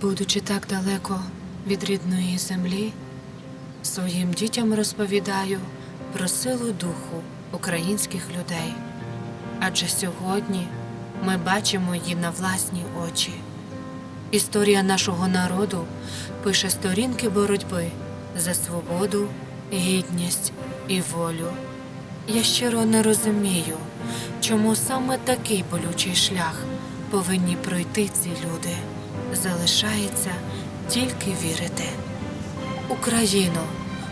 Будучи так далеко від рідної землі, своїм дітям розповідаю про силу духу українських людей. Адже сьогодні ми бачимо її на власні очі. Історія нашого народу пише сторінки боротьби за свободу, гідність і волю. Я щиро не розумію, чому саме такий болючий шлях повинні пройти ці люди. Залишається тільки вірити. Україно,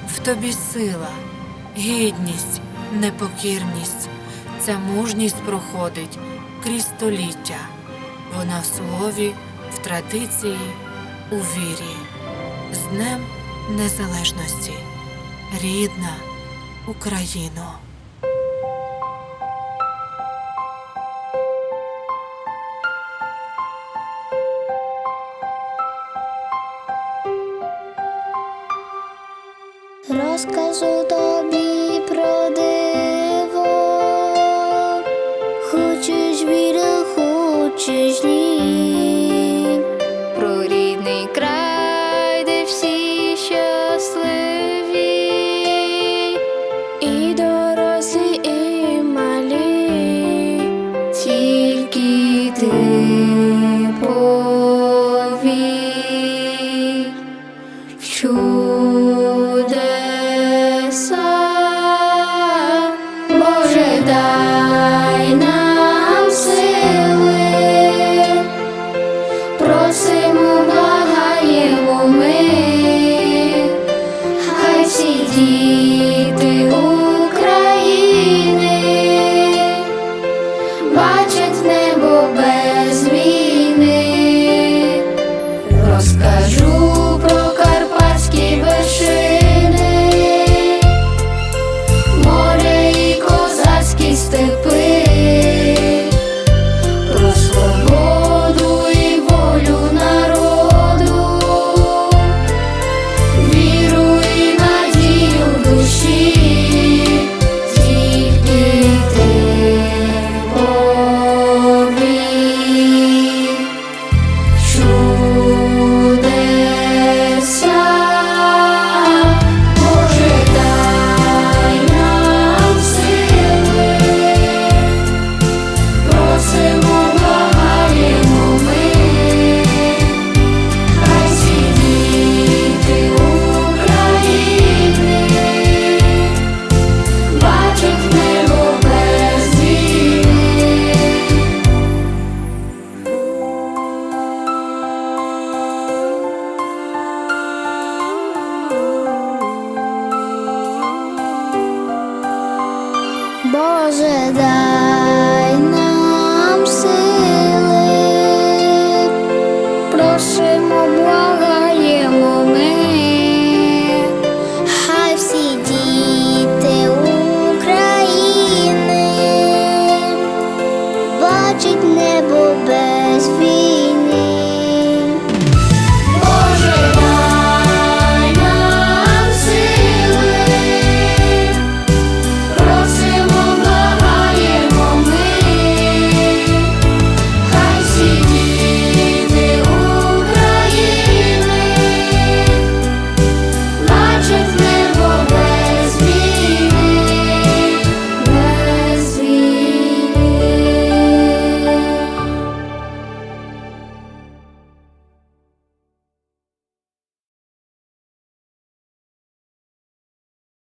в тобі сила, гідність, непокірність. Ця мужність проходить крізь століття. Вона в слові, в традиції, у вірі. З Днем Незалежності. Рідна Україно. Розкажу тобі про диво, хочеш віри, хочеш ні. Про рідний край, де всі щасливі, і Розкажу